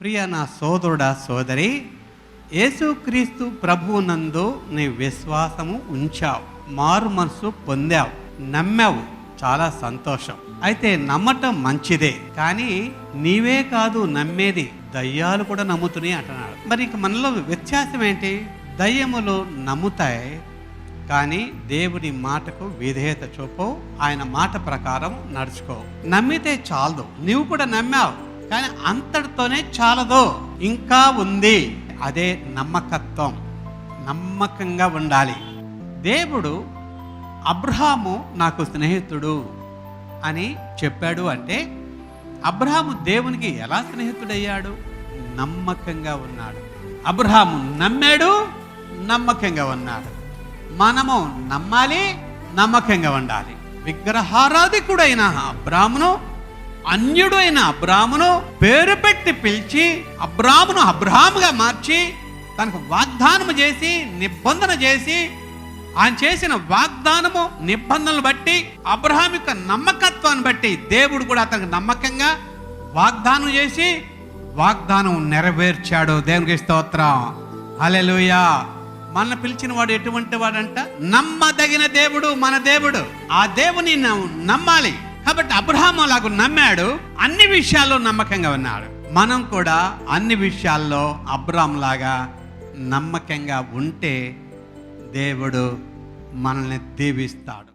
ప్రియ నా సోదరుడా సోదరి యేసుక్రీస్తు ప్రభువునందు నీ విశ్వాసము ఉంచావు మారు మనసు పొందావు నమ్మావు. చాలా సంతోషం. అయితే నమ్మటం మంచిదే కానీ నీవే కాదు నమ్మేది. దయ్యాలు కూడా నమ్ముతున్నాయి అంటున్నాడు. మరి ఇక మనలో వ్యత్యాసం ఏంటి? దయ్యములు నమ్ముతాయి కానీ దేవుడి మాటకు విధేయత చూపవు ఆయన మాట ప్రకారం నడుచుకోవు నమ్మితే చాలదు. నువ్వు కూడా నమ్మావు. కానీ అంతటితోనే చాలదు. ఇంకా ఉంది. అదే నమ్మకత్వం. నమ్మకంగా ఉండాలి. దేవుడు అబ్రహాము నాకు స్నేహితుడు అని చెప్పాడు అంటే అబ్రహాము దేవునికి ఎలా స్నేహితుడయ్యాడు? నమ్మకంగా ఉన్నాడు. అబ్రహాము నమ్మాడు నమ్మకంగా ఉన్నాడు. మనము నమ్మాలి నమ్మకంగా ఉండాలి. విగ్రహారాధికుడైన అబ్రాహ్మును అన్యుడు అయిన అబ్రామును పేరు పెట్టి పిలిచి అబ్రామును అబ్రాముగా మార్చి తనకు వాగ్దానము చేసి నిబంధన చేసి ఆయన చేసిన వాగ్దానము నిబంధనలు బట్టి అబ్రహాం యొక్క నమ్మకత్వాన్ని బట్టి దేవుడు కూడా అతనికి నమ్మకంగా వాగ్దానం చేసి వాగ్దానం నెరవేర్చాడు. దేవునికి స్తోత్రం. అలెలుయా మన పిలిచిన వాడు ఎటువంటి వాడంట? నమ్మదగిన దేవుడు మన దేవుడు. ఆ దేవుని నమ్మాలి. కాబట్టి అబ్రహాం అలాగూ నమ్మాడు. అన్ని విషయాల్లో నమ్మకంగా ఉన్నాడు. మనం కూడా అన్ని విషయాల్లో అబ్రామ్ లాగా నమ్మకంగా ఉంటే దేవుడు మనల్ని దీవిస్తాడు.